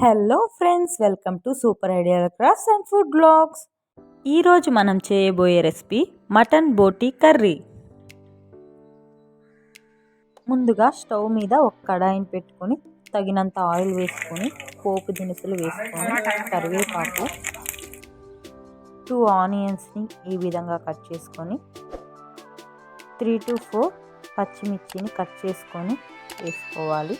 Hello friends welcome to super idea crafts and food blogs ఈరోజు మనం చేయబోయే recipe mutton బోటీ curry ముందుగా stove మీద ఒక కడాయిని పెట్టుకొని తగినంత ఆయిల్ వేసుకొని పోపు దినుసులు వేసుకొని కరివేపాకు టూ ఆనియన్స్ని ఈ విధంగా కట్ చేసుకొని త్రీ టు ఫోర్ పచ్చిమిర్చిని కట్ చేసుకొని వేసుకోవాలి.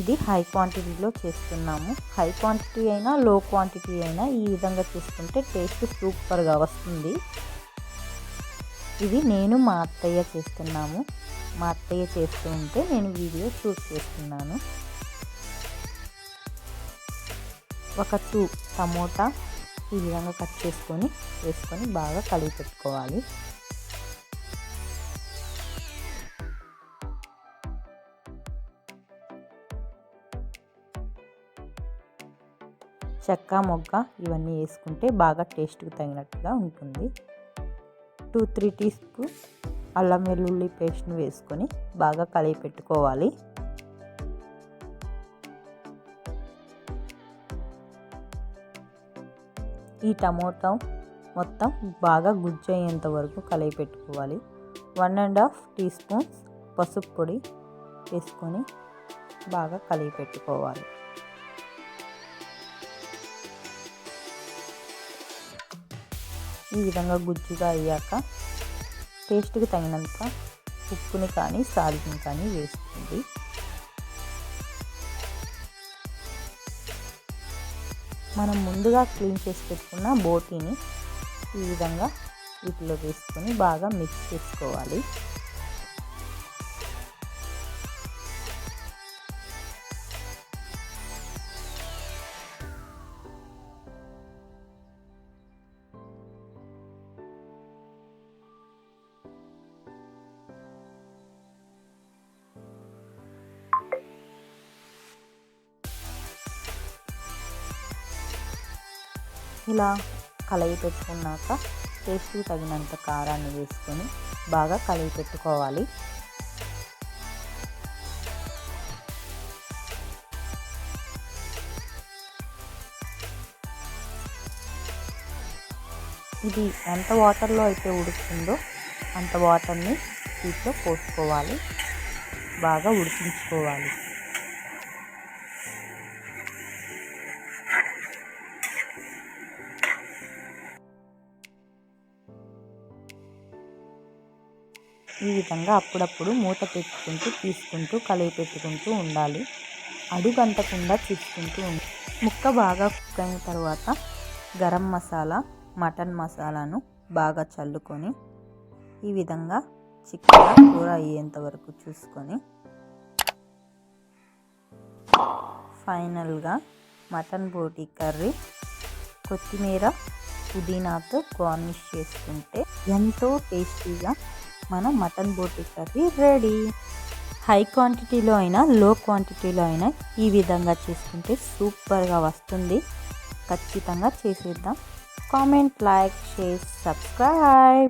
ఇది హై క్వాంటిటీలో చేస్తున్నాము. హై క్వాంటిటీ అయినా లో క్వాంటిటీ అయినా ఈ విధంగా చేసుకుంటే టేస్ట్ సూపర్గా వస్తుంది. ఇది నేను మా అత్తయ్య చేస్తున్నాము. మా అత్తయ్య చేస్తూ ఉంటే నేను వీడియో షూట్ చేస్తున్నాను. ఒక టూ టమోటా ఈ విధంగా కట్ చేసుకొని వేసుకొని బాగా కలిగి పెట్టుకోవాలి. చెక్క మొగ్గ ఇవన్నీ వేసుకుంటే బాగా టేస్ట్కి తగినట్టుగా ఉంటుంది. టూ త్రీ టీ స్పూన్ అల్లం వెల్లుల్లి పేస్ట్ని వేసుకొని బాగా కలిపి పెట్టుకోవాలి. ఈ టమోటా మొత్తం బాగా గుజ్జయ్యేంత వరకు కలిపి పెట్టుకోవాలి. One and half teaspoons పసుపు పొడి వేసుకొని బాగా కలిపి పెట్టుకోవాలి. ఈ విధంగా గుజ్జుగా అయ్యాక టేస్ట్కి తగినంత ఉప్పుని కానీ సాల్ట్ని కానీ వేస్తుంది మనం ముందుగా క్లీన్ చేసి పెట్టుకున్న బోటీని ఈ విధంగా వీటిలో వేసుకొని బాగా మిక్స్ చేసుకోవాలి. ఇలా కలయి పెట్టుకున్నాక టేస్ట్కి తగినంత కారాన్ని వేసుకొని బాగా కలిగి పెట్టుకోవాలి. ఇది ఎంత వాటర్లో అయితే ఉడుకుతుందో అంత వాటర్ని వీటిలో పోసుకోవాలి. బాగా ఉడికించుకోవాలి. ఈ విధంగా అప్పుడప్పుడు మూత పెట్టుకుంటూ తీసుకుంటూ కలిగి పెట్టుకుంటూ ఉండాలి. అడుగు అడుగంటకుండా చూసుకుంటూ ముక్క బాగా కుక్ అయిన తర్వాత గరం మసాలా మటన్ మసాలాను బాగా చల్లుకొని ఈ విధంగా చిక్కగా కూర అయ్యేంత వరకు చూసుకొని ఫైనల్గా మటన్ బోటీ కర్రీ కొత్తిమీర పుదీనాతో గార్నిష్ చేసుకుంటే ఎంతో టేస్టీగా మన మటన్ బోటి కర్రీ రెడీ. హై క్వాంటిటీలో అయినా లో క్వాంటిటీలో అయినా ఈ విధంగా చేసుకుంటే సూపర్గా వస్తుంది. ఖచ్చితంగా చేసేద్దాం. Comment like share subscribe.